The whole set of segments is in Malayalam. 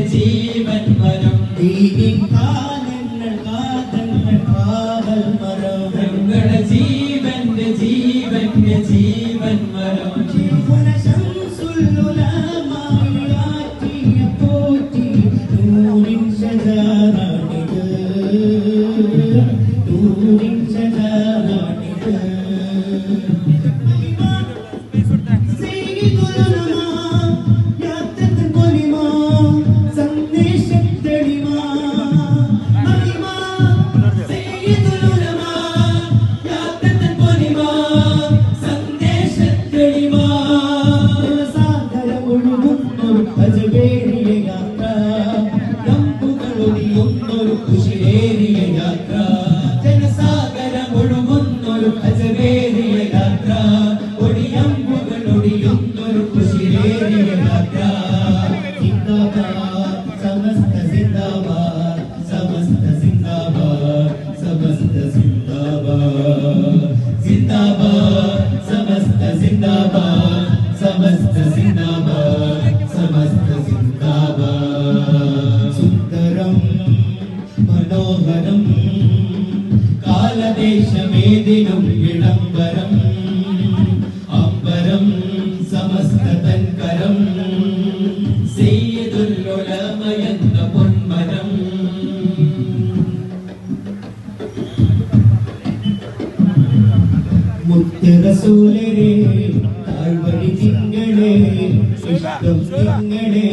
ജീവൻ വരം. കാലങ്ങൾ കാതങ്ങൾ കാവൽ മരം ഞങ്ങളുടെ ജീവന്റെ ജീവന്റെ ജീവൻ വരം. समस्त सीताबा समस्त सीता सीताबा समस्त सीताबा समस्त सीताबा समस्त सीताबा सुरम् मनोहरम्। മുത്ത് റസൂലരെ താഴ്വഴി തിങ്കളെ ഇഷ്ടം തിങ്ങളെ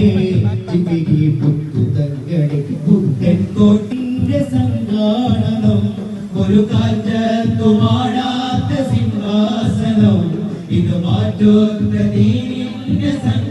ചിതികി പുത്തു തങ്ങളെ പുത്തൻ കോട്ടിന്റെ സംഗാണനം ഒരു കാറ്റത്തുമാടാത്ത സിംഹാസനം. ഇത് മാറ്റോത്ത ദീനിന്റെ സംഘ